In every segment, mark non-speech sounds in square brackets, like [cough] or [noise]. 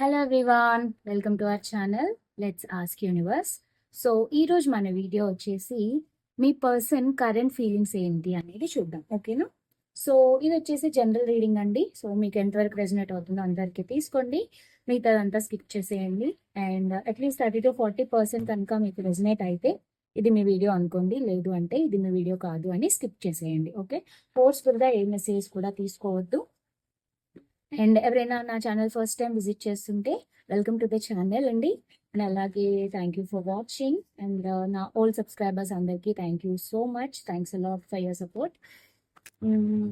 Hello everyone welcome to our channel let's ask universe so ఈరోజు మన video వచ్చేసి మీ person current feelings ఏంటి అనేది చూద్దాం. ఓకేనా సో ఇది వచ్చేసి జనరల్ రీడింగ్ అండి. సో మీకు ఎంతవరకు రెజనేట్ అవుతుందో అందరికీ తీసుకోండి. మిగతాదంతా స్కిప్ చేసేయండి. And at least thirty to forty percent కనుక మీకు రెజనేట్ అయితే ఇది మీ వీడియో అనుకోండి. లేదు అంటే ఇది మీ వీడియో కాదు అని స్కిప్ చేసేయండి. ఓకే ఫోర్స్ఫుల్గా ఏ మెసేజ్ కూడా తీసుకోవద్దు. అండ్ ఎవరైనా నా ఛానల్ ఫస్ట్ టైం విజిట్ చేస్తుంటే వెల్కమ్ టు ద ఛానల్ అండి. అండ్ అలాగే thank you for watching and uh, నా ఓల్డ్ సబ్స్క్రైబర్స్ అందరికీ thank you so much thanks a lot for your support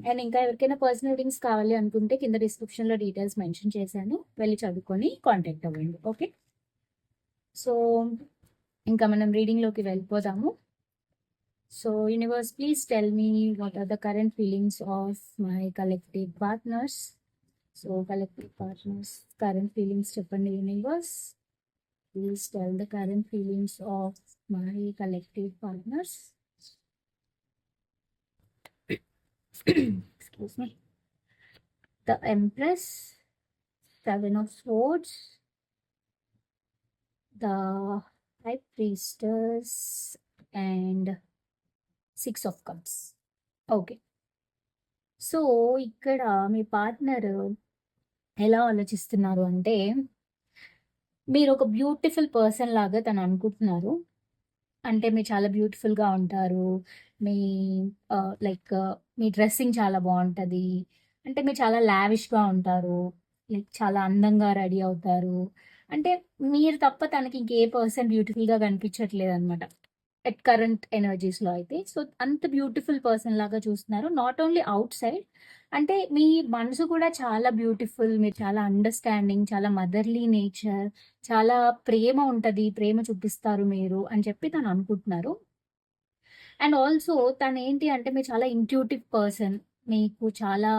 and ఇంకా ఎవరికైనా పర్సనల్ రీడింగ్స్ కావాలి అనుకుంటే కింద డిస్క్రిప్షన్లో డీటెయిల్స్ మెన్షన్ చేశాను. వెళ్ళి చదువుకొని కాంటాక్ట్ అవ్వండి ఓకే సో ఇంకా మనం రీడింగ్లోకి వెళ్ళిపోదాము. So universe please tell me what are the current feelings of my collective partners so collective partners current feelings చెప్పండి universe please tell the current feelings of my collective partners excuse me the empress seven of swords the high priestess and six of cups okay so ఇక్కడ మీ partner ఎలా ఆలోచిస్తున్నారు అంటే మీరు ఒక beautiful person లాగా తను అనుకుంటున్నారు. అంటే మీరు చాలా బ్యూటిఫుల్గా ఉంటారు. మీ లైక్ మీ డ్రెస్సింగ్ చాలా బాగుంటుంది. అంటే మీరు చాలా లావిష్గా ఉంటారు. లైక్ చాలా అందంగా రెడీ అవుతారు. అంటే మీరు తప్ప తనకి ఇంకే పర్సన్ బ్యూటిఫుల్గా కనిపించట్లేదు అనమాట ఎట్ కరెంట్ ఎనర్జీస్లో అయితే. సో అంత బ్యూటిఫుల్ పర్సన్ లాగా చూస్తున్నారు. నాట్ ఓన్లీ అవుట్ సైడ్ అంటే మీ మనసు కూడా చాలా బ్యూటిఫుల్ మీరు చాలా అండర్స్టాండింగ్ చాలా మదర్లీ నేచర్ చాలా ప్రేమ ఉంటుంది ప్రేమ చూపిస్తారు మీరు అని చెప్పి తను అనుకుంటున్నారు. అండ్ ఆల్సో తను ఏంటి అంటే మీరు చాలా ఇంట్యూటివ్ పర్సన్ మీకు చాలా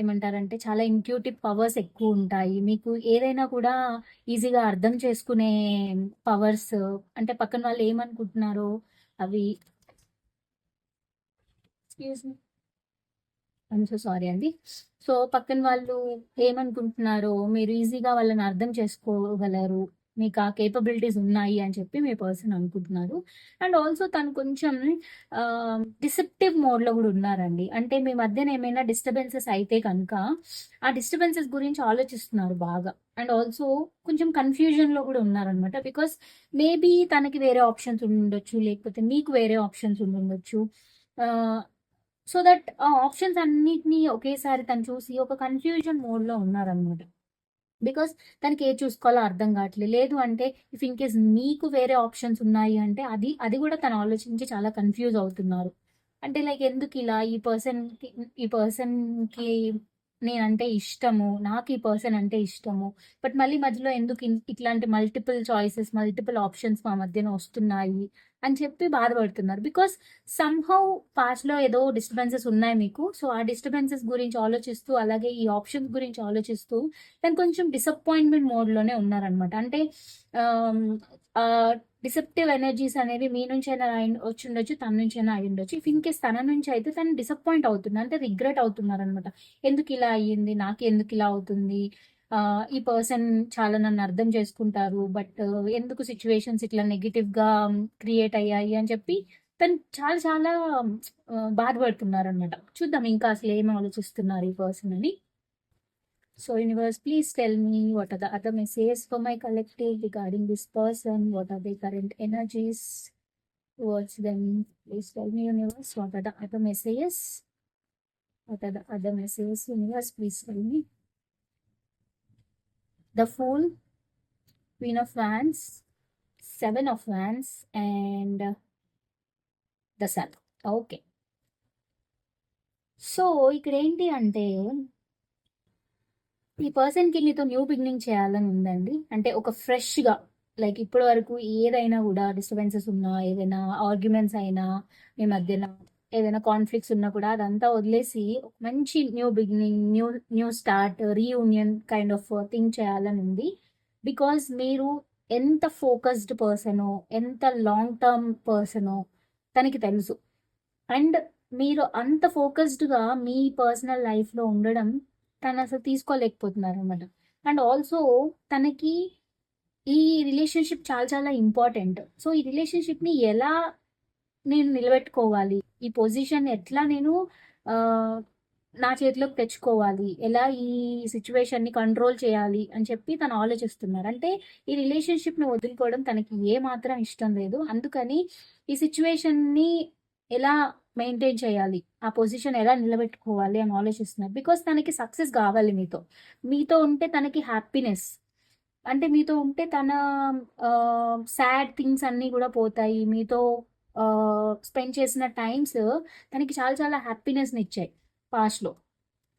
ఏమంటారంటే చాలా ఇంట్యూటివ్ పవర్స్ ఎక్కువ ఉంటాయి. మీకు ఏదైనా కూడా ఈజీగా అర్థం చేసుకునే పవర్స్ అంటే పక్కన వాళ్ళు ఏమనుకుంటున్నారో అవి ఐమ్ సో సారీ అండి సో పక్కన వాళ్ళు ఏమనుకుంటున్నారో మీరు ఈజీగా వాళ్ళని అర్థం చేసుకోగలరు మీకు ఆ కేపబిలిటీస్ ఉన్నాయి అని చెప్పి మీ పర్సన్ అనుకుంటున్నారు. అండ్ ఆల్సో తను కొంచెం డిసెప్టివ్ మోడ్లో కూడా ఉన్నారండి. అంటే మీ మధ్యన ఏమైనా డిస్టర్బెన్సెస్ అయితే కనుక ఆ డిస్టర్బెన్సెస్ గురించి ఆలోచిస్తున్నారు బాగా. అండ్ ఆల్సో కొంచెం కన్ఫ్యూజన్లో కూడా ఉన్నారనమాట బికాస్ మేబీ తనకి వేరే ఆప్షన్స్ ఉండొచ్చు లేకపోతే మీకు వేరే ఆప్షన్స్ ఉండొచ్చు. సో దట్ ఆ ఆప్షన్స్ అన్నిటినీ ఒకేసారి తను చూసి ఒక కన్ఫ్యూజన్ మోడ్లో ఉన్నారనమాట బికాస్ తనకి ఏ చూసుకోవాలో అర్థం కావట్లేదు లేదు అంటే ఇఫ్ ఇన్ కేస్ మీకు వేరే ఆప్షన్స్ ఉన్నాయి అంటే అది అది కూడా తను ఆలోచించి చాలా కన్ఫ్యూజ్ అవుతున్నారు. అంటే లైక్ ఎందుకు ఇలా ఈ పర్సన్కి ఈ పర్సన్కి నేనంటే ఇష్టము నాకు ఈ పర్సన్ అంటే ఇష్టము. బట్ మళ్ళీ మధ్యలో ఎందుకు ఇట్లాంటి మల్టిపుల్ చాయిసెస్ మల్టిపుల్ ఆప్షన్స్ మా మధ్యన వస్తున్నాయి అని చెప్పి బాధపడుతున్నారు. బికాస్ సమ్హౌ పాస్ట్లో ఏదో డిస్టర్బెన్సెస్ ఉన్నాయి మీకు. సో ఆ డిస్టర్బెన్సెస్ గురించి ఆలోచిస్తూ అలాగే ఈ ఆప్షన్స్ గురించి ఆలోచిస్తూ నేను కొంచెం డిసప్పాయింట్మెంట్ మోడ్లోనే ఉన్నారనమాట అంటే డిసెప్టివ్ ఎనర్జీస్ అనేవి మీ నుంచి అయినా అయి- వచ్చి ఉండొచ్చు తన నుంచి అయినా అయి ఉండొచ్చు. ఇఫ్ ఇన్కేస్ తన నుంచి అయితే తను డిసప్పాయింట్ అవుతుంది అంటే రిగ్రెట్ అవుతున్నారు అనమాట ఎందుకు ఇలా అయ్యింది? నాకు ఎందుకు ఇలా అవుతుంది? ఈ పర్సన్ చాలా నన్ను అర్థం చేసుకుంటారు బట్ ఎందుకు సిచ్యువేషన్స్ ఇట్లా నెగిటివ్గా క్రియేట్ అయ్యాయి? అని చెప్పి తను చాలా చాలా బాధపడుతున్నారు అనమాట చూద్దాం ఇంకా అసలు ఏం ఆలోచిస్తున్నారు ఈ పర్సన్ అని. So universe please tell me what are the other message for my collective regarding this person what are the current energies towards them please tell me universe what are the other messages what are the other messages universe please tell me the Fool, Queen of Wands, Seven of Wands, and uh, the Sun. Okay so ఇక్కడ ఏంటి అంటే ఈ పర్సన్కి నీతో new beginning చేయాలని ఉందండి. అంటే ఒక ఫ్రెష్గా లైక్ ఇప్పటి వరకు ఏదైనా కూడా డిస్టర్బెన్సెస్ ఉన్నా ఏదైనా ఆర్గ్యుమెంట్స్ అయినా మీ మధ్యన ఏదైనా కాన్ఫ్లిక్ట్స్ ఉన్నా కూడా అదంతా వదిలేసి మంచి new beginning new new start reunion kind of thing చేయాలని ఉంది. బికాజ్ మీరు ఎంత ఫోకస్డ్ పర్సనో ఎంత లాంగ్ టర్మ్ పర్సనో తనకి తెలుసు. అండ్ మీరు అంత ఫోకస్డ్గా మీ పర్సనల్ లైఫ్లో ఉండడం తను అసలు తీసుకోలేకపోతున్నారు అనమాట. అండ్ ఆల్సో తనకి ఈ రిలేషన్షిప్ చాలా చాలా ఇంపార్టెంట్. సో ఈ రిలేషన్షిప్ని ఎలా నేను నిలబెట్టుకోవాలి? ఈ పొజిషన్ ఎట్లా నేను నా చేతిలోకి తెచ్చుకోవాలి? ఎలా ఈ సిచ్యువేషన్ని కంట్రోల్ చేయాలి? అని చెప్పి తను ఆలోచిస్తున్నారు. అంటే ఈ రిలేషన్షిప్ని వదులుకోవడం తనకి ఏ మాత్రం ఇష్టం లేదు. అందుకని ఈ సిచ్యువేషన్ని ఎలా మెయింటైన్ చేయాలి? ఆ పొజిషన్ ఎలా నిలబెట్టుకోవాలి అని ఆలోచిస్తున్నారు. బికాస్ తనకి సక్సెస్ కావాలి మీతో. మీతో ఉంటే తనకి హ్యాపీనెస్. అంటే మీతో ఉంటే తన సాడ్ థింగ్స్ అన్నీ కూడా పోతాయి. మీతో స్పెండ్ చేసిన టైమ్స్ తనకి చాలా చాలా హ్యాపీనెస్ని ఇచ్చాయి పాస్ట్లో.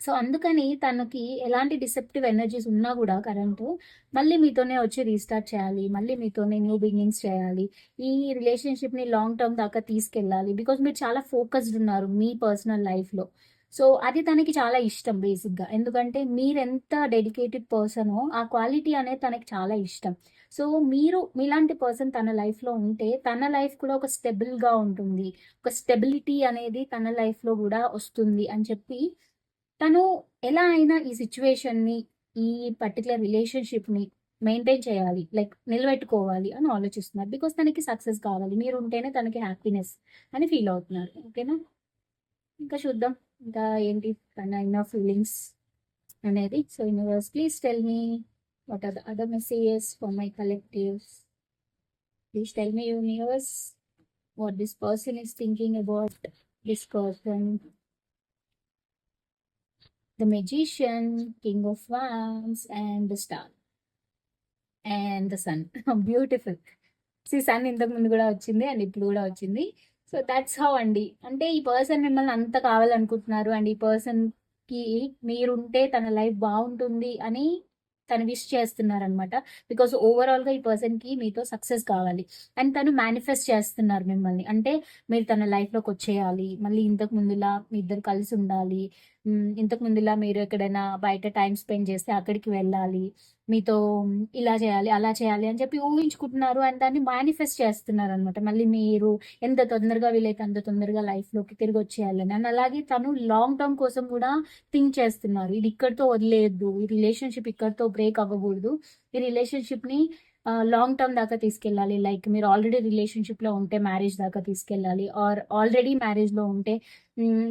సో అందుకని తనకి ఎలాంటి డిసెప్టివ్ ఎనర్జీస్ ఉన్నా కూడా కరెంటు మళ్ళీ మీతోనే వచ్చి రీస్టార్ట్ చేయాలి మళ్ళీ మీతోనే న్యూ బిగినింగ్స్ చేయాలి ఈ రిలేషన్షిప్ని లాంగ్ టర్మ్ దాకా తీసుకెళ్ళాలి బికాజ్ మీరు చాలా ఫోకస్డ్ ఉన్నారు మీ పర్సనల్ లైఫ్లో. సో అది తనకి చాలా ఇష్టం బేసిక్గా. ఎందుకంటే మీరు ఎంత డెడికేటెడ్ పర్సనో ఆ క్వాలిటీ అనేది తనకి చాలా ఇష్టం. సో మీరు మీలాంటి పర్సన్ తన లైఫ్లో ఉంటే తన లైఫ్ కూడా ఒక స్టెబుల్గా ఉంటుంది. ఒక స్టెబిలిటీ అనేది తన లైఫ్లో కూడా వస్తుంది అని చెప్పి తను ఎలా అయినా ఈ సిచ్యువేషన్ని ఈ పర్టికులర్ రిలేషన్షిప్ని మెయింటైన్ చేయాలి లైక్ నిలబెట్టుకోవాలి అని ఆలోచిస్తున్నారు. బికాస్ తనకి సక్సెస్ కావాలి మీరు ఉంటేనే తనకి హ్యాపీనెస్ అని ఫీల్ అవుతున్నారు. ఓకేనా ఇంకా చూద్దాం. ఇంకా ఏంటి? తన ఇన్న ఫీలింగ్స్ అనేది. So universe please tell me what are the other messages for my collectives please tell me universe what this person is thinking about this person the magician, king of wands, and the star. And the sun beautiful see sun ఇంతకు ముందు కూడా వచ్చింది and ఇప్పుడు కూడా వచ్చింది. So that's how అండి. అంటే ఈ పర్సన్ మిమ్మల్ని అంత కావాలనుకుంటున్నారు అండ్ ఈ పర్సన్కి మీరుంటే తన లైఫ్ బాగుంటుంది అని తను విష్ చేస్తున్నారు అనమాట బికాస్ ఓవరాల్గా ఈ పర్సన్కి మీతో సక్సెస్ కావాలి. అండ్ తను మేనిఫెస్ట్ చేస్తున్నారు మిమ్మల్ని. అంటే మీరు తన లైఫ్లోకి వచ్చేయాలి. మళ్ళీ ఇంతకు ముందులా మీ ఇద్దరు కలిసి ఉండాలి. ఇంతకుముందు ఇంతకు ముందులా మీరు ఎక్కడైనా బయట టైం స్పెండ్ చేస్తే అక్కడికి వెళ్ళాలి మీతో ఇలా చేయాలి అలా చేయాలి అని చెప్పి ఊహించుకుంటున్నారు అండ్ దాన్ని మేనిఫెస్ట్ చేస్తున్నారు అనమాట మళ్ళీ మీరు ఎంత తొందరగా వీలైతే అంత తొందరగా లైఫ్లోకి తిరిగి వచ్చేయాలని. అండ్ అలాగే తను లాంగ్ టర్మ్ కోసం కూడా థింక్ చేస్తున్నారు. ఇది ఇక్కడితో వదిలేయద్దు. ఈ రిలేషన్షిప్ ఇక్కడితో బ్రేక్ అవ్వకూడదు. ఈ రిలేషన్షిప్ని లాంగ్ టర్మ్ దాకా తీసుకెళ్ళాలి. లైక్ మీరు ఆల్రెడీ రిలేషన్షిప్లో ఉంటే మ్యారేజ్ దాకా తీసుకెళ్ళాలి. ఆర్ ఆల్రెడీ మ్యారేజ్లో ఉంటే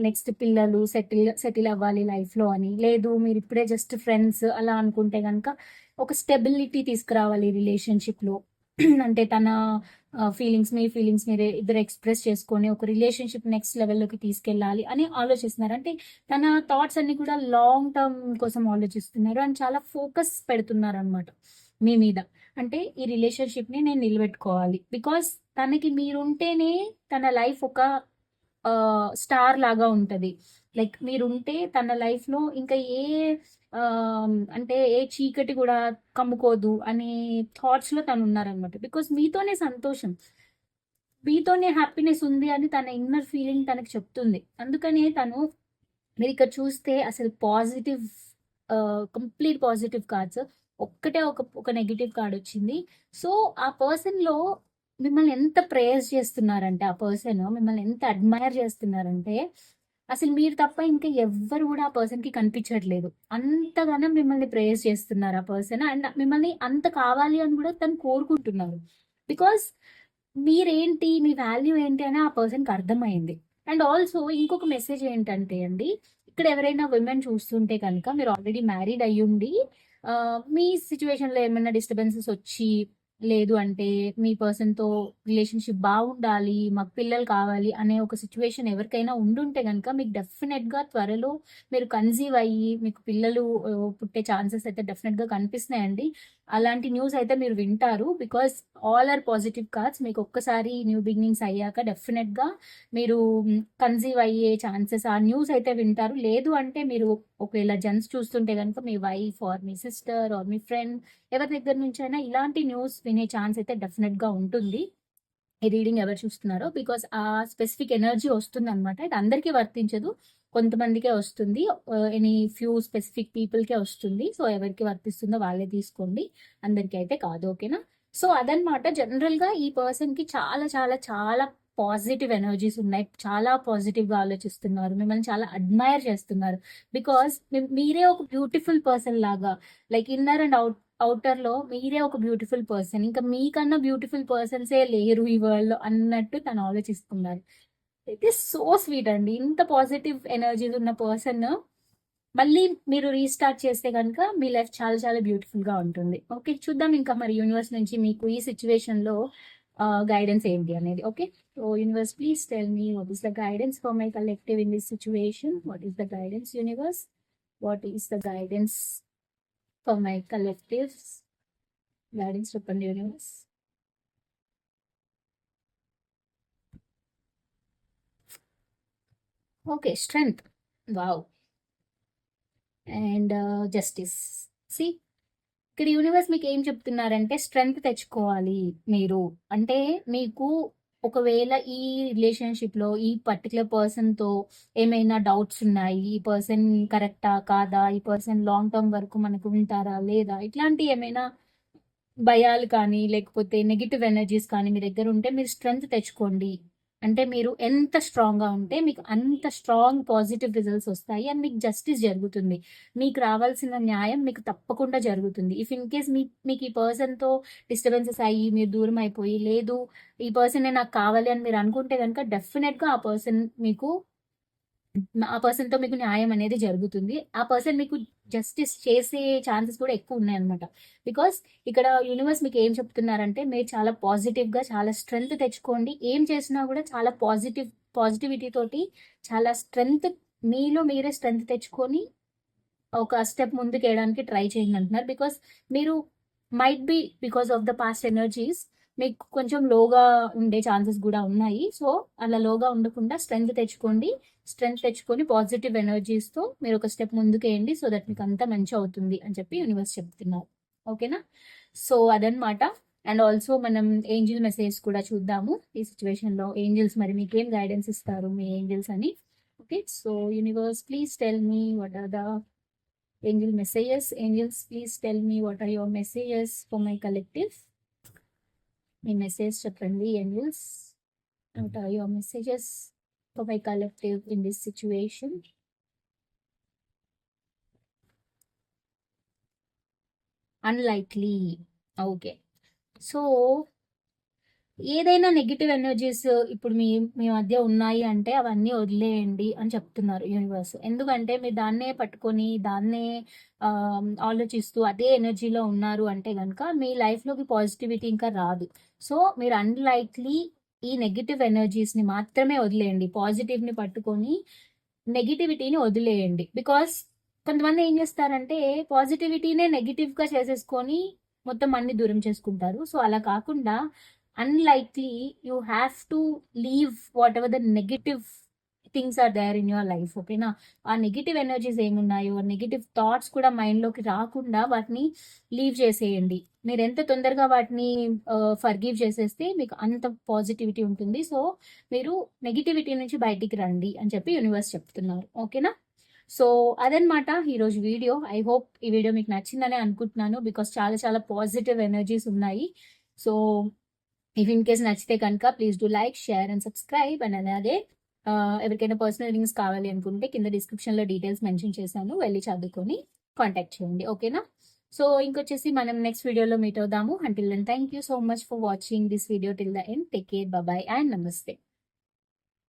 నెక్స్ట్ పిల్లలు సెటిల్ సెటిల్ అవ్వాలి లైఫ్లో అని. లేదు మీరు ఇప్పుడే జస్ట్ ఫ్రెండ్స్ అలా అనుకుంటే కనుక ఒక స్టెబిలిటీ తీసుకురావాలి రిలేషన్షిప్లో [clears throat] అంటే తన ఫీలింగ్స్ మీ ఫీలింగ్స్ మీరు ఇద్దరు ఎక్స్ప్రెస్ చేసుకొని ఒక రిలేషన్షిప్ నెక్స్ట్ లెవెల్లోకి తీసుకెళ్ళాలి అని ఆలోచిస్తున్నారు. అంటే తన థాట్స్ అన్ని కూడా లాంగ్ టర్మ్ కోసం ఆలోచిస్తున్నారు. అండ్ చాలా ఫోకస్ పెడుతున్నారు అనమాట మీ మీద. అంటే ఈ రిలేషన్షిప్ని నేను నిలబెట్టుకోవాలి. బికాస్ తనకి మీరుంటేనే తన లైఫ్ ఒక స్టార్ లాగా ఉంటుంది. లైక్ మీరుంటే తన లైఫ్లో ఇంకా ఏ అంటే ఏ చీకటి కూడా కమ్ముకోదు అనే థాట్స్లో తను ఉన్నారనమాట బికాస్ మీతోనే సంతోషం. మీతోనే హ్యాపీనెస్ ఉంది అని తన ఇన్నర్ ఫీలింగ్ తనకు చెప్తుంది. అందుకనే తను మీరు ఇక్కడ చూస్తే అసలు పాజిటివ్ కంప్లీట్ పాజిటివ్ కార్డ్స్ ఒక్కటే ఒక ఒక నెగిటివ్ కార్డ్ వచ్చింది. సో ఆ పర్సన్లో మిమ్మల్ని ఎంత ప్రేయర్స్ చేస్తున్నారంటే ఆ పర్సన్ మిమ్మల్ని ఎంత అడ్మైర్ చేస్తున్నారంటే అసలు మీరు తప్ప ఇంకా ఎవ్వరు కూడా ఆ పర్సన్కి కనిపించట్లేదు. అంతగానో మిమ్మల్ని ప్రేయర్స్ చేస్తున్నారు ఆ పర్సన్ అండ్ మిమ్మల్ని అంత కావాలి అని కూడా తను కోరుకుంటున్నారు. బికాస్ మీరేంటి మీ వాల్యూ ఏంటి అని ఆ పర్సన్కి అర్థమైంది. అండ్ ఆల్సో ఇంకొక మెసేజ్ ఏంటంటే అండి ఇక్కడ ఎవరైనా విమెన్ చూస్తుంటే కనుక మీరు ఆల్రెడీ మ్యారీడ్ అయ్యుండి మీ సిచ్యువేషన్లో ఏమైనా డిస్టర్బెన్సెస్ వచ్చి లేదు అంటే మీ పర్సన్తో రిలేషన్షిప్ బాగుండాలి మాకు పిల్లలు కావాలి అనే ఒక సిచ్యువేషన్ ఎవరికైనా ఉండుంటే కనుక మీకు డెఫినెట్గా త్వరలో మీరు కన్సీవ్ అయ్యి మీకు పిల్లలు పుట్టే ఛాన్సెస్ అయితే డెఫినెట్గా కనిపిస్తున్నాయండి. అలాంటి న్యూస్ అయితే మీరు వింటారు. Because all are positive cards మీకు ఒక్కసారి న్యూ బిగినింగ్స్ అయ్యాక డెఫినెట్గా మీరు కన్సీవ్ అయ్యే ఛాన్సెస్ ఆ న్యూస్ అయితే వింటారు. లేదు అంటే మీరు ఒకవేళ జెంట్స్ చూస్తుంటే కనుక మీ వైఫ్ ఆర్ మీ సిస్టర్ ఆర్ మీ ఫ్రెండ్ ఎవరి దగ్గర నుంచి అయినా ఇలాంటి న్యూస్ వినే ఛాన్స్ అయితే డెఫినెట్గా ఉంటుంది. ఈ రీడింగ్ ఎవరు చూస్తున్నారో బికాస్ ఆ స్పెసిఫిక్ ఎనర్జీ వస్తుంది అనమాట ఇది అందరికీ వర్తించదు. కొంతమందికే వస్తుంది. ఎనీ ఫ్యూ స్పెసిఫిక్ పీపుల్కే వస్తుంది. సో ఎవరికి వర్తిస్తుందో వాళ్ళే తీసుకోండి. అందరికీ అయితే కాదు. ఓకేనా? సో అదనమాట జనరల్గా ఈ పర్సన్కి చాలా చాలా చాలా పాజిటివ్ ఎనర్జీస్ ఉన్నాయి. చాలా పాజిటివ్గా ఆలోచిస్తున్నారు. మిమ్మల్ని చాలా అడ్మైర్ చేస్తున్నారు. బికాస్ మీరే ఒక బ్యూటిఫుల్ పర్సన్ లాగా లైక్ ఇన్నర్ అండ్ అవుట్ అవుటర్లో మీరే ఒక బ్యూటిఫుల్ పర్సన్. ఇంకా మీకన్నా బ్యూటిఫుల్ పర్సన్సే లేరు ఈ వరల్డ్లో అన్నట్టు తను ఆలోచిస్తున్నారు. ఇట్ ఈస్ సో స్వీట్ అండి. ఇంత పాజిటివ్ ఎనర్జీస్ ఉన్న పర్సన్ మళ్ళీ మీరు రీస్టార్ట్ చేస్తే కనుక మీ లైఫ్ చాలా చాలా బ్యూటిఫుల్గా ఉంటుంది. ఓకే చూద్దాం ఇంకా మరి యూనివర్స్ నుంచి మీకు ఈ సిచ్యువేషన్లో గైడెన్స్ ఏంటి అనేది. Okay? So universe please tell me what is the guidance for my collective in this situation? What is the guidance universe? What is the guidance for my collectives guidance చెప్పండి universe okay strength wow and justice see ఇక్కడ universe మీకు ఏం చెప్తున్నారంటే strength తెచ్చుకోవాలి మీరు. అంటే మీకు ఒకవేళ ఈ రిలేషన్షిప్లో ఈ పర్టికులర్ పర్సన్తో ఏమైనా డౌట్స్ ఉన్నాయి? ఈ పర్సన్ కరెక్టా కాదా? ఈ పర్సన్ లాంగ్ టర్మ్ వరకు మనకు ఉంటారా? లేదా? ఇట్లాంటి ఏమైనా భయాలు కానీ లేకపోతే నెగిటివ్ ఎనర్జీస్ కానీ మీ దగ్గర ఉంటే మీరు స్ట్రెంగ్త్ తెచ్చుకోండి. అంటే మీరు ఎంత స్ట్రాంగ్గా ఉంటే మీకు అంత స్ట్రాంగ్ పాజిటివ్ రిజల్ట్స్ వస్తాయి అండ్ మీకు జస్టిస్ జరుగుతుంది. మీకు రావాల్సిన న్యాయం మీకు తప్పకుండా జరుగుతుంది. ఇఫ్ ఇన్ కేస్ మీ మీకు ఈ పర్సన్తో డిస్టర్బెన్సెస్ అయ్యి మీరు దూరం అయిపోయి లేదు ఈ పర్సనే నాకు కావాలి అని మీరు అనుకుంటే కనుక డెఫినెట్గా ఆ పర్సన్ మీకు ఆ పర్సన్తో మీకు న్యాయం అనేది జరుగుతుంది. ఆ పర్సన్ మీకు జస్టిస్ చేసే ఛాన్సెస్ కూడా ఎక్కువ ఉన్నాయన్నమాట. బికాస్ ఇక్కడ యూనివర్స్ మీకు ఏం చెప్తున్నారంటే మీరు చాలా పాజిటివ్గా చాలా స్ట్రెంగ్త్ తెచ్చుకోండి. ఏం చేసినా కూడా చాలా పాజిటివ్ పాజిటివిటీ తోటి చాలా స్ట్రెంగ్త్ మీలో మీరే స్ట్రెంగ్త్ తెచ్చుకొని ఒక స్టెప్ ముందుకు వేయడానికి ట్రై చేయండి అంటున్నారు. బికాస్ మీరు might be because of the past energies మీకు కొంచెం లోగా ఉండే ఛాన్సెస్ కూడా ఉన్నాయి. సో అలా లోగా ఉండకుండా స్ట్రెంగ్త్ తెచ్చుకోండి. స్ట్రెంగ్త్ తెచ్చుకొని పాజిటివ్ ఎనర్జీస్తో మీరు ఒక స్టెప్ ముందుకేయండి. సో దట్ మీకు అంతా మంచి అవుతుంది అని చెప్పి యూనివర్స్ చెప్తున్నారు ఓకేనా? సో అదనమాట అండ్ ఆల్సో మనం ఏంజిల్ మెసేజ్ కూడా చూద్దాము. ఈ సిచ్యువేషన్లో ఏంజిల్స్ మరి మీకు ఏం గైడెన్స్ ఇస్తారు? మీ ఏంజిల్స్ అని. Okay? So universe please tell me what are the angel messages. Angels please tell me what are your messages for my collective. may message to friendly and. What are your messages for my collective in this situation? Unlikely. Okay. So, ఏదైనా negative energies ఇప్పుడు మీ మీ మధ్య ఉన్నాయి అంటే అవన్నీ వదిలేయండి అని చెప్తున్నారు యూనివర్స్ ఎందుకంటే మీరు దాన్నే పట్టుకొని దాన్నే ఆలోచిస్తూ అదే ఎనర్జీలో ఉన్నారు అంటే కనుక మీ లైఫ్లోకి పాజిటివిటీ ఇంకా రాదు. సో మీరు అన్లైక్లీ ఈ నెగిటివ్ ఎనర్జీస్ని మాత్రమే వదిలేయండి. పాజిటివ్ని పట్టుకొని నెగిటివిటీని వదిలేయండి. బికాస్ కొంతమంది ఏం చేస్తారంటే పాజిటివిటీనే నెగిటివ్గా చేసేసుకొని మొత్తం అన్ని దూరం చేసుకుంటారు. సో అలా కాకుండా unlikely you have to leave whatever the negative things are there in your life ఓకేనా ఆ నెగిటివ్ ఎనర్జీస్ ఏమున్నాయో నెగిటివ్ థాట్స్ కూడా మైండ్లోకి రాకుండా వాటిని లీవ్ చేసేయండి. మీరు ఎంత తొందరగా వాటిని ఫర్గివ్ చేసేస్తే మీకు అంత పాజిటివిటీ ఉంటుంది. సో మీరు నెగిటివిటీ నుంచి బయటికి రండి అని చెప్పి యూనివర్స్ చెప్తున్నారు ఓకేనా సో అదనమాట ఈరోజు వీడియో. ఐ హోప్ ఈ వీడియో మీకు నచ్చిందనే అనుకుంటున్నాను బికాస్ చాలా చాలా పాజిటివ్ ఎనర్జీస్ ఉన్నాయి. సో ఇఫ్ ఇన్ కేస్ నచ్చితే కనుక please do like share and subscribe and అదే ఎవరికైనా పర్సనల్ లింక్స్ కావాలి అనుకుంటే కింద డిస్క్రిప్షన్లో డీటెయిల్స్ మెన్షన్ చేశాను. వెళ్ళి చదువుకొని కాంటాక్ట్ చేయండి. ఓకేనా సో ఇంకొచ్చేసి మనం నెక్స్ట్ వీడియోలో మీట్ అవుదాము. Until then thank you so much for watching this video till the end take care bye and నమస్తే